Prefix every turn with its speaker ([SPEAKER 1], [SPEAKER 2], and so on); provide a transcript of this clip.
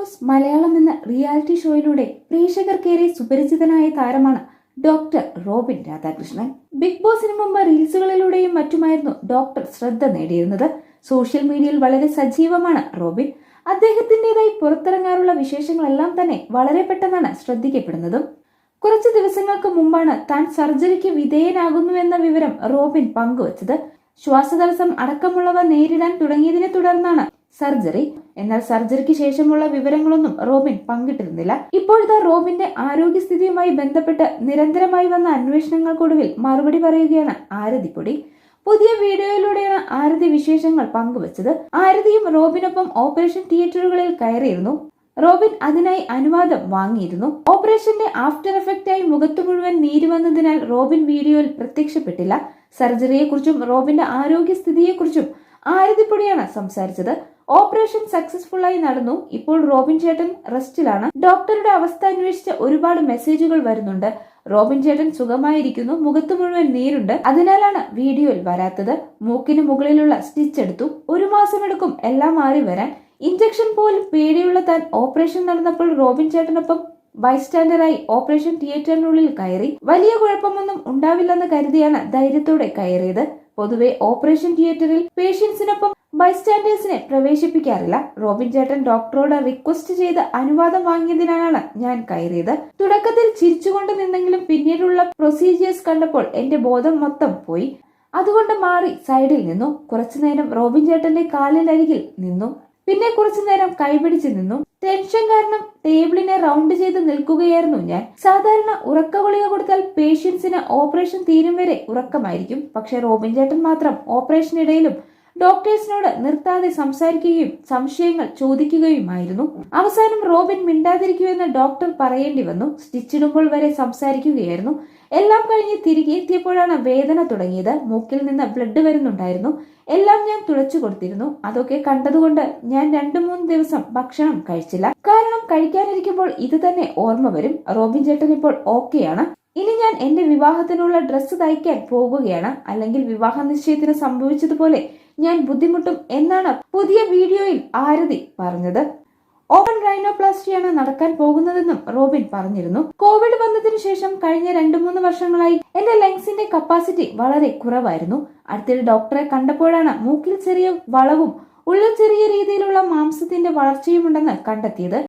[SPEAKER 1] Boss Malayalam എന്ന reality ഷോയിലൂടെ പ്രേക്ഷകർക്കേറെ സുപരിചിതനായ താരമാണ് doctor Robin Radhakrishnan. Big ബോസിന് മുമ്പ് റീൽസുകളിലൂടെയും മറ്റുമായിരുന്നു ഡോക്ടർ ശ്രദ്ധ നേടിയിരുന്നത്. സോഷ്യൽ മീഡിയയിൽ വളരെ സജീവമാണ് റോബിൻ. അദ്ദേഹത്തിന്റെതായി പുറത്തിറങ്ങാറുള്ള വിശേഷങ്ങളെല്ലാം തന്നെ വളരെ പെട്ടെന്നാണ് ശ്രദ്ധിക്കപ്പെടുന്നതും. കുറച്ച് ദിവസങ്ങൾക്ക് മുമ്പാണ് താൻ സർജറിക്ക് വിധേയനാകുന്നുവെന്ന വിവരം റോബിൻ പങ്കുവച്ചത്. ശ്വാസതടസ്സം അടക്കമുള്ളവ നേരിടാൻ തുടങ്ങിയതിനെ തുടർന്നാണ് സർജറി. എന്നാൽ സർജറിക്ക് ശേഷമുള്ള വിവരങ്ങളൊന്നും റോബിൻ പങ്കിട്ടിരുന്നില്ല. ഇപ്പോഴത്തെ റോബിന്റെ ആരോഗ്യസ്ഥിതിയുമായി ബന്ധപ്പെട്ട് നിരന്തരമായി വന്ന അന്വേഷണങ്ങൾക്കൊടുവിൽ മറുപടി പറയുകയാണ് ആരതിപ്പൊടി. പുതിയ വീഡിയോയിലൂടെയാണ് ആരതി വിശേഷങ്ങൾ പങ്കുവച്ചത്. ആരതിയും റോബിനൊപ്പം ഓപ്പറേഷൻ തിയേറ്ററുകളിൽ കയറിയിരുന്നു. റോബിൻ അതിനായി അനുവാദം വാങ്ങിയിരുന്നു. ഓപ്പറേഷന്റെ ആഫ്റ്റർ എഫക്റ്റായി മുഖത്തു മുഴുവൻ നീര് വന്നതിനാൽ റോബിൻ വീഡിയോയിൽ പ്രത്യക്ഷപ്പെട്ടില്ല. സർജറിയെക്കുറിച്ചും റോബിന്റെ ആരോഗ്യസ്ഥിതിയെക്കുറിച്ചും ആരതിപ്പൊടിയാണ് സംസാരിച്ചത്. ഓപ്പറേഷൻ സക്സസ്ഫുൾ ആയി നടന്നു. ഇപ്പോൾ റോബിൻ ചേട്ടൻ റെസ്റ്റിലാണ്. ഡോക്ടറുടെ അവസ്ഥ അന്വേഷിച്ച ഒരുപാട് മെസ്സേജുകൾ വരുന്നുണ്ട്. റോബിൻ ചേട്ടൻ സുഖമായിരിക്കുന്നു. മുഖത്ത് മുഴുവൻ നീരുണ്ട്. അതിനാലാണ് വീഡിയോയിൽ വരാത്തത്. മൂക്കിന് മുകളിലുള്ള സ്റ്റിച്ച് എടുത്തു. ഒരു മാസം എടുക്കും എല്ലാം മാറി വരാൻ. ഇഞ്ചക്ഷൻ പോലും പേടിയുള്ള താൻ ഓപ്പറേഷൻ നടന്നപ്പോൾ റോബിൻ ചേട്ടനൊപ്പം ബൈസ്റ്റാൻഡറായി ഓപ്പറേഷൻ തിയേറ്ററിനുള്ളിൽ കയറി. വലിയ കുഴപ്പമൊന്നും ഉണ്ടാവില്ലെന്ന് കരുതിയാണ് ധൈര്യത്തോടെ കയറിയത്. പൊതുവെ ഓപ്പറേഷൻ തിയേറ്ററിൽ പേഷ്യൻസിനൊപ്പം ബൈസ്റ്റാൻഡേഴ്സിനെ പ്രവേശിപ്പിക്കാറില്ല. റോബിൻ ചേട്ടൻ ഡോക്ടറോട് റിക്വസ്റ്റ് ചെയ്ത് അനുവാദം വാങ്ങിയതിനാലാണ് ഞാൻ കയറിയത്. തുടക്കത്തിൽ ചിരിച്ചുകൊണ്ട് നിന്നെങ്കിലും പിന്നീടുള്ള പ്രൊസീജിയേഴ്സ് കണ്ടപ്പോൾ എന്റെ ബോധം മൊത്തം പോയി. അതുകൊണ്ട് മാറി സൈഡിൽ നിന്നു. കുറച്ചുനേരം റോബിൻ ചേട്ടന്റെ കാലിനരികിൽ നിന്നു. പിന്നെ കുറച്ചു നേരം കൈപിടിച്ച് നിന്നു. ടെൻഷൻ കാരണം ടേബിളിനെ റൗണ്ട് ചെയ്ത് നിൽക്കുകയായിരുന്നു ഞാൻ. സാധാരണ ഉറക്ക ഗുളിക കൊടുത്താൽ പേഷ്യൻസിന് ഓപ്പറേഷൻ തീരും വരെ ഉറക്കമായിരിക്കും. പക്ഷെ റോബിൻ ചേട്ടൻ മാത്രം ഓപ്പറേഷനിടയിലും ഡോക്ടേഴ്സിനോട് നിർത്താതെ സംസാരിക്കുകയും സംശയങ്ങൾ ചോദിക്കുകയുമായിരുന്നു. അവസാനം റോബിൻ മിണ്ടാതിരിക്കുമെന്ന് ഡോക്ടർ പറയേണ്ടി വന്നു. സ്റ്റിച്ചിടുമ്പോൾ വരെ സംസാരിക്കുകയായിരുന്നു. എല്ലാം കഴിഞ്ഞ് തിരികെ എത്തിയപ്പോഴാണ് വേദന തുടങ്ങിയത്. മൂക്കിൽ നിന്ന് ബ്ലഡ് വരുന്നുണ്ടായിരുന്നു. എല്ലാം ഞാൻ തുളച്ചു കൊടുത്തിരുന്നു. അതൊക്കെ കണ്ടതുകൊണ്ട് ഞാൻ രണ്ടു മൂന്ന് ദിവസം ഭക്ഷണം കഴിച്ചില്ല. കാരണം കഴിക്കാനിരിക്കുമ്പോൾ ഇത് തന്നെ ഓർമ്മ വരും. റോബിൻ ചേട്ടൻ ഇപ്പോൾ ഓക്കെയാണ്. ഇനി ഞാൻ എന്റെ വിവാഹത്തിനുള്ള ഡ്രസ്സ് തയ്ക്കാൻ പോകുകയാണ്. അല്ലെങ്കിൽ വിവാഹ നിശ്ചയത്തിന് സംഭവിച്ചതുപോലെ ഞാൻ ബുദ്ധിമുട്ടും എന്നാണ് പുതിയ വീഡിയോയിൽ ആരതി പറഞ്ഞത്. ഓപ്പൺ റൈനോപ്ലാസ്റ്റിയാണ് നടക്കാൻ പോകുന്നതെന്നും റോബിൻ പറഞ്ഞിരുന്നു. കോവിഡ് വന്നതിനു ശേഷം കഴിഞ്ഞ രണ്ടു മൂന്ന് വർഷങ്ങളായി എന്റെ ലങ്സിന്റെ കപ്പാസിറ്റി വളരെ കുറവായിരുന്നു. അടുത്തിടെ ഡോക്ടറെ കണ്ടപ്പോഴാണ് മൂക്കിൽ ചെറിയ വളവും ഉള്ളിൽ ചെറിയ രീതിയിലുള്ള മാംസത്തിന്റെ വളർച്ചയുമുണ്ടെന്ന് കണ്ടെത്തിയത്.